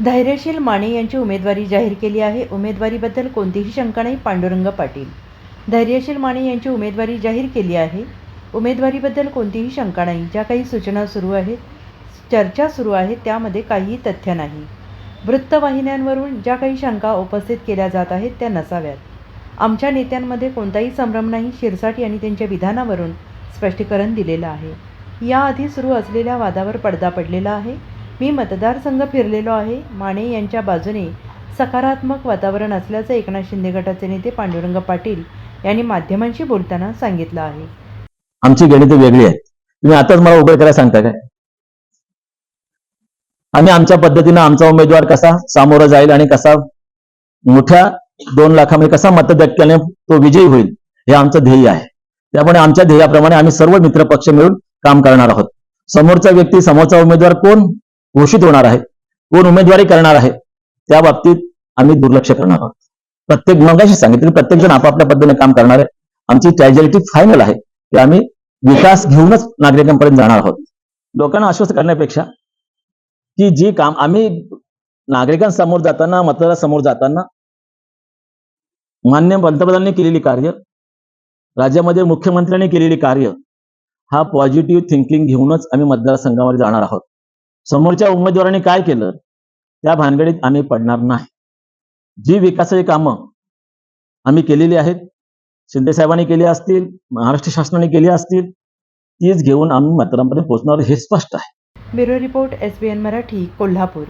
धैर्यशील माने यांची उमेदवारी जाहीर केली आहे. उमेदवारीबद्दल कोणतीही शंका नाही पांडुरंग पाटील. धैर्यशील माने यांची उमेदवारी जाहीर केली आहे. उमेदवारीबद्दल कोणतीही शंका नाही. ज्या काही सूचना सुरू आहेत चर्चा सुरू आहेत त्यामध्ये काहीही तथ्य नाही. वृत्तवाहिन्यांवरून ज्या काही शंका उपस्थित केल्या जात आहेत त्या नसाव्यात. आमच्या नेत्यांमध्ये कोणताही संभ्रम नाही शिरसाट यांनी त्यांच्या विधानावरून स्पष्टीकरण दिलेलं आहे. याआधी सुरू असलेल्या वादावर पडदा पडलेला आहे. मी मतदारसंघ फिरलेलो आहे. माने यांच्या बाजूने सकारात्मक वातावरण असल्याचं एकनाथ शिंदे गटाचे नेते पांडुरंग पाटील यांनी माध्यमांशी बोलताना सांगितलं आहे. आमची गणित वेगळी आहेत. तुम्ही आताच मला उभे करायला सांगता काय? आम्ही आमच्या पद्धतीनं आमचा उमेदवार कसा सामोरा जाईल आणि कसा मोठ्या दोन लाखामध्ये कसा मतधक्क्याने तो विजयी होईल हे आमचं ध्येय आहे. त्यामुळे आमच्या ध्येयाप्रमाणे आम्ही सर्व मित्र पक्ष मिळून काम करणार आहोत. समोरचा व्यक्ती समोरचा उमेदवार कोण? घोषित होणार आहे कोण उमेदवारी करणार आहे त्या बाबतीत आम्ही दुर्लक्ष करणार आहोत. प्रत्येक मगाशी सांगितलं प्रत्येक जण आपापल्या पद्धतीने काम करणार आहे आमची ट्रॅजेलिटी फायनल आहे की आम्ही विकास घेऊनच नागरिकांपर्यंत जाणार आहोत. लोकांना आश्वस्त करण्यापेक्षा की जी काम आम्ही नागरिकांसमोर जाताना मतदारासमोर जाताना मान्य पंतप्रधानांनी केलेली कार्य राज्यामध्ये मुख्यमंत्र्यांनी केलेली कार्य हा पॉझिटिव्ह थिंकिंग घेऊनच आम्ही मतदारसंघामध्ये जाणार आहोत. समोरच्या उमेदवारांनी काय केलं? त्या भानगडीत आम्ही पडणार नाही. जी विकासाची कामं आम्ही केलेली आहेत शिंदे साहेबांनी केली असतील महाराष्ट्र शासनाने केली असतील तीच घेऊन आम्ही मतदारांपर्यंत पोहोचणार हे स्पष्ट आहे. Bureau report S B N Marathi Kolhapur.